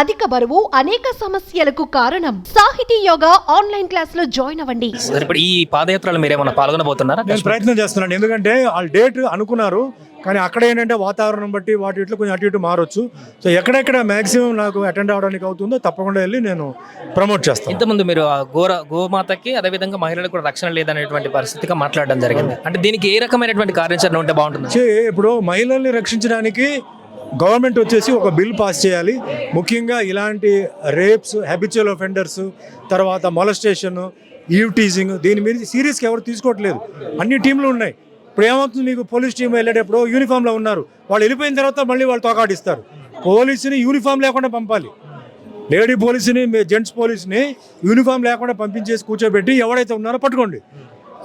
అధిక బరువు అనేక సమస్యలకు కారణం. సాహితీ యోగా ఆన్లైన్ క్లాసులో జాయిన్ అవ్వండి. సార్ ఇప్పుడు ఈ పాదయాత్రలో మీరు ఏమైనా పాల్గొనబోతున్నారా నేను ప్రయత్నం చేస్తున్నాను. ఎందుకంటే వాళ్ళు డేట్ అనుకున్నారు. కానీ అక్కడ ఏంటంటే వాతావరణం బట్టి వాటి ఇట్లా కొంచెం అటు ఇటు మారొచ్చు. సో ఎక్కడెక్కడ మ్యాక్సిమం నాకు అటెండ్ అవడానికి అవుతుందో తప్పకుండా వెళ్ళి నేను ప్రమోట్ చేస్తాను. ఇంతకుముందు మీరు ఆ గోర గోమాతకి అదేవిధంగా మహిళలకు కూడా రక్షణ లేదనేటువంటి పరిస్థితిగా మాట్లాడడం జరిగింది. అంటే దీనికి ఏ రకమైనటువంటి కార్యాచరణ ఉంటే బాగుంటుంది? చే ఇప్పుడు మహిళల్ని రక్షించడానికి గవర్నమెంట్ వచ్చేసి ఒక బిల్ పాస్ చేయాలి. ముఖ్యంగా ఇలాంటి రేప్స్ హ్యాబిచువల్ ఆఫెండర్స్ తర్వాత మొలస్టేషన్ ఈవ్ టీజింగ్ దీని మీద సీరియస్గా ఎవరు తీసుకోవట్లేదు. అన్ని టీంలు ఉన్నాయి. ఇప్పుడు ఏమవుతుంది మీకు? పోలీస్ టీం వెళ్ళేటప్పుడు యూనిఫామ్లో ఉన్నారు. వాళ్ళు వెళ్ళిపోయిన తర్వాత మళ్ళీ వాళ్ళు తోకాడిస్తారు. పోలీసుని యూనిఫామ్ లేకుండా పంపాలి. లేడీ పోలీసుని మీ జెంట్స్ పోలీసుని యూనిఫామ్ లేకుండా పంపించేసి కూర్చోబెట్టి ఎవరైతే ఉన్నారో పట్టుకోండి.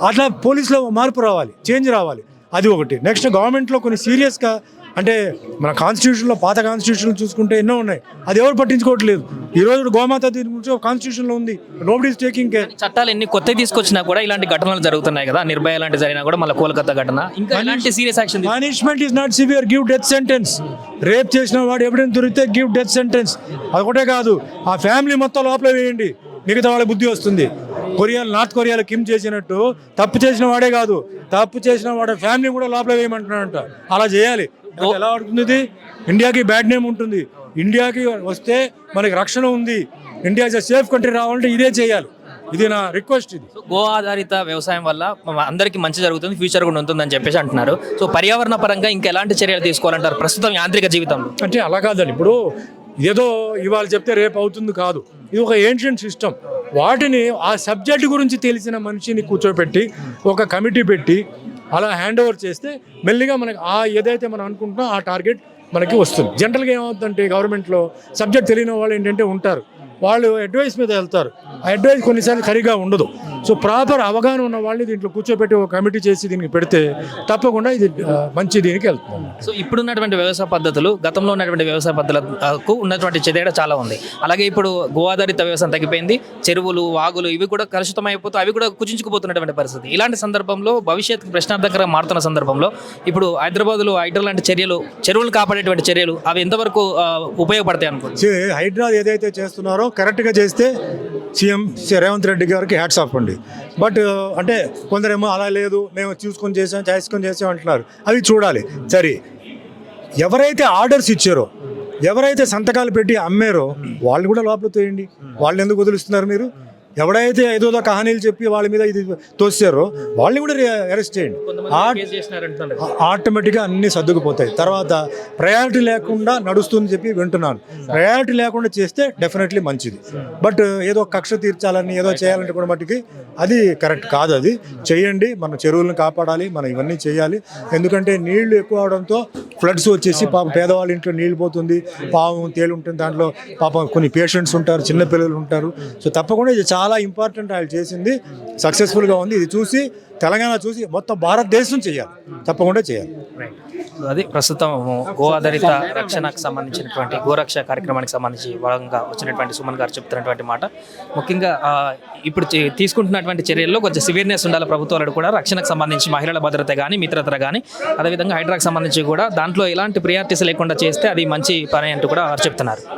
అట్లా పోలీసులో మార్పు రావాలి. చేంజ్ రావాలి. అది ఒకటి. నెక్స్ట్ గవర్నమెంట్లో కొన్ని సీరియస్గా అంటే మన కాన్స్టిట్యూషన్లో పాత కాన్స్టిట్యూషన్ చూసుకుంటే ఎన్నో ఉన్నాయి. అది ఎవరు పట్టించుకోవట్లేదు. ఈ రోజు గోమాత దీని గురించి ఒక కాన్స్టిట్యూషన్లో ఉంది. నోబడి ఈస్ టేకింగ్ కేర్ చట్టాలు ఎన్ని కొత్తవి తీసుకొచ్చినా కూడా ఇలాంటి ఘటనలు జరుగుతున్నాయి కదా. నిర్భయ లాంటి జరిగినా కూడా మళ్ళీ కోల్కతా ఘటన. ఇంకా ఇలాంటి serious action punishment is not severe give death sentence rape చేసిన వాడు ఎవిడెన్స్ దొరికితే గివ్ డెత్ సెంటెన్స్ అదొకటే కాదు. ఆ ఫ్యామిలీ మొత్తం లోపల వేయండి. మిగతా వాళ్ళ బుద్ధి వస్తుంది. కొరియా నార్త్ కొరియాలో కిమ్ చేసినట్టు తప్పు చేసిన వాడే కాదు. తప్పు చేసిన వాడి ఫ్యామిలీ కూడా లోపల వేయమంటున్నాడంట. అలా చేయాలి. ఎలా ఆడుతుంది ఇండియాకి బ్యాడ్ నేమ్ ఉంటుంది. ఇండియాకి వస్తే మనకి రక్షణ ఉంది. ఇండియా సేఫ్ కంట్రీ రావాలంటే ఇదే చేయాలి. ఇది నా రిక్వెస్ట్ ఇది. గో ఆధారిత వ్యవసాయం వల్ల అందరికీ మంచి జరుగుతుంది ఫ్యూచర్ కూడా ఉంటుందని చెప్పేసి అంటున్నారు. సో పర్యావరణ పరంగా ఇంకా ఎలాంటి చర్యలు తీసుకోవాలంటారు ప్రస్తుతం యాంత్రిక జీవితంలో? అంటే అలా కాదండి. ఇప్పుడు ఏదో ఇవాళ చెప్తే రేపు అవుతుంది కాదు. ఇది ఒక ఏన్షియంట్ సిస్టమ్ వాటిని ఆ సబ్జెక్ట్ గురించి తెలిసిన మనిషిని కూర్చోబెట్టి ఒక కమిటీ పెట్టి అలా హ్యాండ్ ఓవర్ చేస్తే మెల్లిగా మనకి ఆ ఏదైతే మనం అనుకుంటున్నాం ఆ టార్గెట్ మనకి వస్తుంది. జనరల్గా ఏమవుతుందంటే గవర్నమెంట్లో సబ్జెక్ట్ తెలియని వాళ్ళు ఏంటంటే ఉంటారు. వాళ్ళు అడ్వైస్ మీద వెళ్తారు. ఆ అడ్వైస్ కొన్నిసార్లు సరిగా ఉండదు. సో ప్రాపర్ అవగాహన ఉన్న వాళ్ళని దీంట్లో కూర్చోబెట్టి ఒక కమిటీ చేసి దీనికి పెడితే తప్పకుండా ఇది మంచి దీనికి వెళ్తుంది. సో ఇప్పుడున్నటువంటి వ్యవసాయ పద్ధతులు గతంలో ఉన్నటువంటి వ్యవసాయ పద్ధతులకు ఉన్నటువంటి తేడా చాలా ఉంది. అలాగే ఇప్పుడు గో ఆధారిత వ్యవసాయం తగ్గిపోయింది చెరువులు వాగులు ఇవి కూడా కలుషితం అయిపోతూ అవి కూడా కుచించుకుపోతున్నటువంటి పరిస్థితి. ఇలాంటి సందర్భంలో భవిష్యత్తు ప్రశ్నార్థకరంగా మారుతున్న సందర్భంలో ఇప్పుడు హైదరాబాద్లో హైడ్రా లాంటి చర్యలు చెరువులు కాపాడేటువంటి చర్యలు అవి ఎంతవరకు ఉపయోగపడతాయి చే- హైడ్రా ఏదైతే చేస్తున్నారో కరెక్ట్గా చేస్తే సీఎం రేవంత్ రెడ్డి గారికి హ్యాట్స్ ఆఫ్ అండి. బట్ అంటే కొందరేమో అలా లేదు మేము చూసుకొని చేసాం చేసుకొని చేసాం అంటున్నారు. అవి చూడాలి. సరే ఎవరైతే ఆర్డర్స్ ఇచ్చారో ఎవరైతే సంతకాలు పెట్టి అమ్మారో వాళ్ళు కూడా లోపల తోయండి. వాళ్ళు ఎందుకు వదిలిస్తున్నారు మీరు? ఎవడైతే ఏదో కహానీలు చెప్పి వాళ్ళ మీద ఇది తోసారో వాళ్ళని కూడా అరెస్ట్ చేయండి. ఆటోమేటిక్గా అన్ని సర్దుకుపోతాయి. తర్వాత ప్రయారిటీ లేకుండా నడుస్తుందని చెప్పి వింటున్నాను. ప్రయారిటీ లేకుండా చేస్తే డెఫినెట్లీ మంచిది. బట్ ఏదో కక్ష తీర్చాలని ఏదో చేయాలంటే కూడా మట్టుకి అది కరెక్ట్ కాదు అది. చేయండి మన చెరువులను కాపాడాలి మనం ఇవన్నీ చేయాలి. ఎందుకంటే నీళ్ళు ఎక్కువ అవడంతో ఫ్లడ్స్ వచ్చేసి పాపం పేదవాళ్ళ ఇంట్లో నీళ్ళు పోతుంది. పాపం తేలు ఉంటుంది దాంట్లో. పాపం కొన్ని పేషెంట్స్ ఉంటారు చిన్న పిల్లలు ఉంటారు. సో తప్పకుండా ఇది చాలా చాలా ఇంపార్టెంట్ ఆయన చేసింది. సక్సెస్ఫుల్గా ఉంది. ఇది చూసి తెలంగాణ చూసి మొత్తం భారతదేశం చేయాలి తప్పకుండా చేయాలి అది ప్రస్తుతం గో ఆధారిత రక్షణకు సంబంధించినటువంటి గోరక్ష కార్యక్రమానికి సంబంధించి భాగంగా వచ్చినటువంటి సుమన్ గారు చెప్తున్నటువంటి మాట. ముఖ్యంగా ఇప్పుడు చే- తీసుకుంటున్నటువంటి చర్యల్లో కొంచెం సివియర్నెస్ ఉండాలి ప్రభుత్వాలు కూడా. రక్షణకు సంబంధించి మహిళల భద్రత కానీ మిత్రత కానీ అదేవిధంగా హైడ్రాకు సంబంధించి కూడా దాంట్లో ఎలాంటి ప్రియారిటీస్ లేకుండా చేస్తే అది మంచి పని అంటూ కూడా వారు చెప్తున్నారు.